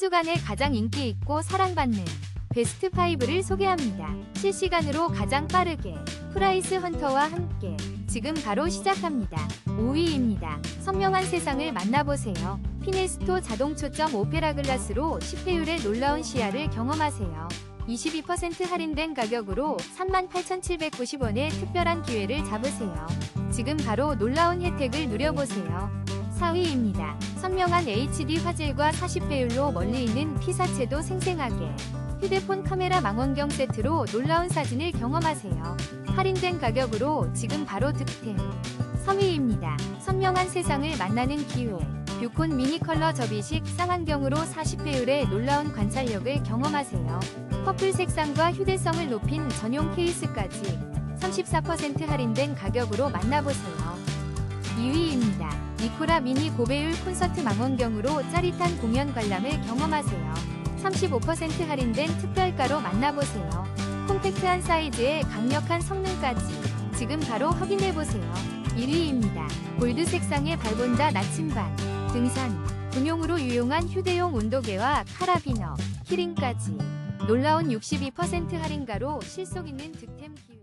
주간에 가장 인기 있고 사랑받는 베스트 5를 소개합니다. 실시간으로 가장 빠르게 프라이스 헌터와 함께 지금 바로 시작합니다. 5위입니다. 선명한 세상을 만나보세요. 피네스토 자동 초점 오페라 글라스로 10배율의 놀라운 시야를 경험하세요. 22% 할인된 가격으로 38,790원의 특별한 기회를 잡으세요. 지금 바로 놀라운 혜택을 누려보세요. 4위입니다. 선명한 HD 화질과 40배율로 멀리 있는 피사체도 생생하게 휴대폰 카메라 망원경 세트로 놀라운 사진을 경험하세요. 할인된 가격으로 지금 바로 득템. 3위입니다. 선명한 세상을 만나는 기회. 뷰콘 미니 컬러 접이식 쌍안경으로 40배율의 놀라운 관찰력을 경험하세요. 퍼플 색상과 휴대성을 높인 전용 케이스까지 34% 할인된 가격으로 만나보세요. 2위입니다. 니코라 미니 고배율 콘서트 망원경으로 짜릿한 공연 관람을 경험하세요. 35% 할인된 특별가로 만나보세요. 콤팩트한 사이즈에 강력한 성능까지 지금 바로 확인해보세요. 1위입니다. 골드 색상의 발본다 나침반, 등산, 군용으로 유용한 휴대용 온도계와 카라비너, 키링까지 놀라운 62% 할인가로 실속 있는 득템 기